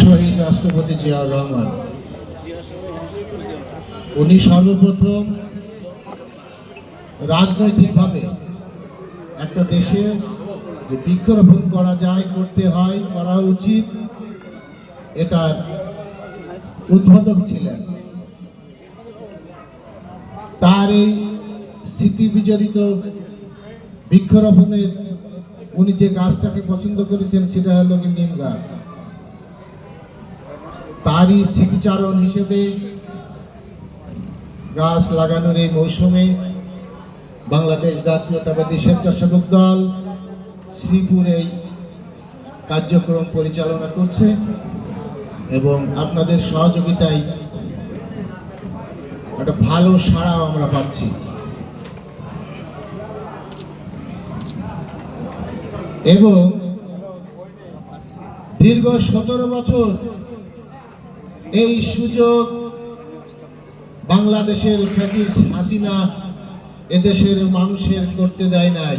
শহীদ রাষ্ট্রপতি জিয়াউর রহমান। উনি সর্বপ্রথম রাজনৈতিকভাবে একটা দেশে যে বৃক্ষরোপণ করা যায়, করতে হয়, করা উচিত, এটার উদ্বোধক ছিলেন। তার এই স্মৃতি বিজড়িত বৃক্ষরোপণের উনি যে গাছটাকে পছন্দ করেছেন, সেটা হলো কি নিম গাছ। তারই স্মৃতিচারণ হিসেবে গাছ লাগানোর এই মৌসুমে বাংলাদেশ জাতীয়তাবাদী স্বেচ্ছাসেবক দল শ্রীপুর এই কার্যক্রম পরিচালনা করছে এবং আপনাদের সহযোগিতায় একটা ভালো সাড়াও আমরা পাচ্ছি। এবং দীর্ঘ সতেরো বছর এই সুযোগ বাংলাদেশের ফ্যাসিস হাসিনা এদেশের মানুষের করতে দেয় নাই।